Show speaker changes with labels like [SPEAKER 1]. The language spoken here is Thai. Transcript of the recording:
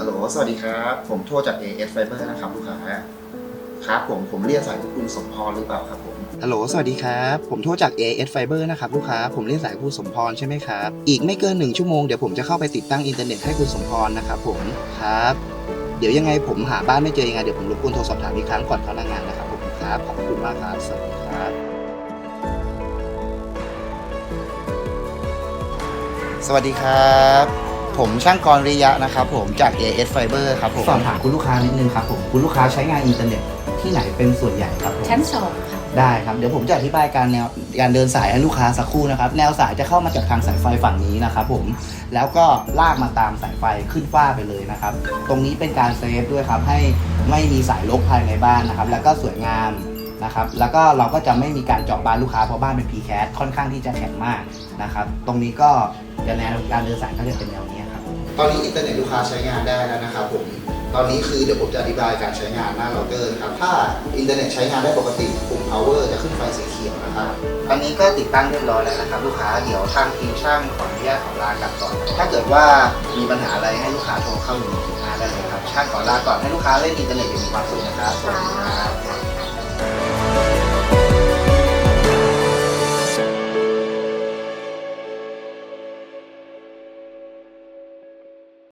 [SPEAKER 1] ฮัลโหล สวัสดีครับ ผมโทรจาก AS Fiber นะครับลูกค้า ครับผม ผมเรียกสายคุณสมพรหรือเปล่าครับผม ฮัลโหล สวัสดีครับ ผมโทรจาก AS Fiber นะครับลูกค้า ผมเรียกสายคุณสมพรใช่ไหมครับ อีกไม่เกินหนึ่งชั่วโมงเดี๋ยวผมจะเข้าไปติดตั้งอินเทอร์เน็ตให้คุณสมพรนะครับผม ครับ เดี๋ยวยังไงผมหาบ้านไม่เจอยังไงเดี๋ยวผมรบกวนโทรสอบถามอีกครั้งก่อนเข้าหน้างานนะครับผมครับ ขอบคุณมากครับ สวัสดีครับสวัสดีครับ ผมช่างกรริยะนะครับผมจาก AS Fiber ครับผมสอบถามคุณลูกค้านิดนึงครับผมคุณลูกค้าใช้งานอินเทอร์เน็ตที่ไหนเป็นส่วนใหญ่ครับผม
[SPEAKER 2] ชั้นสองค่ะ
[SPEAKER 1] ได้ครับเดี๋ยวผมจะอธิบายการแนวการเดินสายให้ลูกค้าสักครู่นะครับแนวสายจะเข้ามาจากทางสายไฟฝั่งนี้นะครับผมแล้วก็ลากมาตามสายไฟขึ้นฟ้าไปเลยนะครับ ตรงนี้เป็นการเซฟด้วยครับให้ไม่มีสายลกภายในบ้านนะครับ แล้วก็สวยงามนะครับแล้วก็เราก็จะไม่มีการเจาะบ้านลูกค้าเพราะบ้านเป็น PCAT ค่อนข้างที่จะแข็งมากนะครับ ตรงนี้ก็จะแนวการเดินสายก็จะเป็นแนวนี้ครับ ตอนนี้อินเทอร์เน็ตลูกค้าใช้งานได้แล้วนะครับผมตอนนี้คือเดี๋ยวผมจะอธิบายการใช้งานหน้าเราเตอร์นะครับถ้าอินเทอร์เน็ตใช้งานได้ปกติปุ่ม power จะขึ้นไฟสีเขียวนะครับอันนี้ก็ติดตั้งเรียบร้อยแล้วนะครับ ลูกค้าเดี๋ยวทางทีมช่างขออนุญาตขอลากลับก่อน ถ้าเกิดว่ามีปัญหาอะไรให้ลูกค้าโทรเข้า1 1 5ได้เลยครับช่างขอลาก่อนให้ลูกค้าเล่นอินเทอร์เน็ตอย่างมีความสุข